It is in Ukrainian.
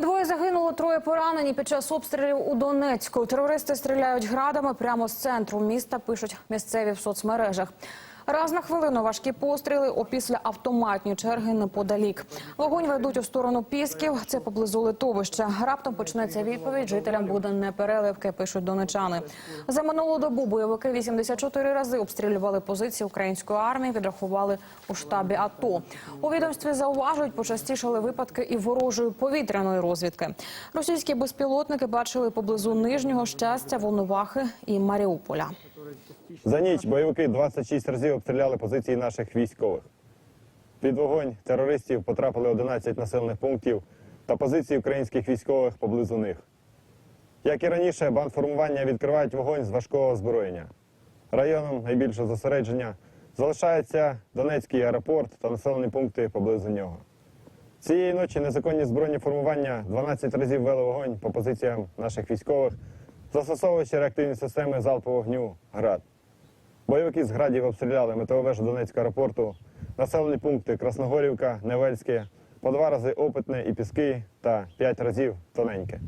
Двоє загинуло, троє поранені під час обстрілів у Донецьку. Терористи стріляють градами прямо з центру міста. Пишуть місцеві в соцмережах. Раз на хвилину важкі постріли, опісля автоматні черги неподалік. Вогонь ведуть у сторону Пісків. Це поблизу литовища. Раптом почнеться відповідь. Жителям буде непереливки, пишуть донечани. За минулу добу бойовики 84 рази обстрілювали позиції української армії. Відрахували у штабі АТО. У відомстві зауважують, почастішали випадки і ворожої повітряної розвідки. Російські безпілотники бачили поблизу нижнього щастя, Волновахи і Маріуполя. За ніч бойовики 26 разів обстріляли позиції наших військових. Під вогонь терористів потрапили 11 населених пунктів та позиції українських військових поблизу них. Як і раніше, бандформування відкривають вогонь з важкого озброєння. Районом найбільшого зосередження залишається Донецький аеропорт та населені пункти поблизу нього. Цієї ночі незаконні збройні формування 12 разів вели вогонь по позиціям наших військових, застосовуючи реактивні системи залпового вогню ГРАД. Бойовики з градів обстріляли метеову Донецького аеропорту, населені пункти Красногорівка, Невельське, по два рази Опитне і Піски та п'ять разів Тоненьке.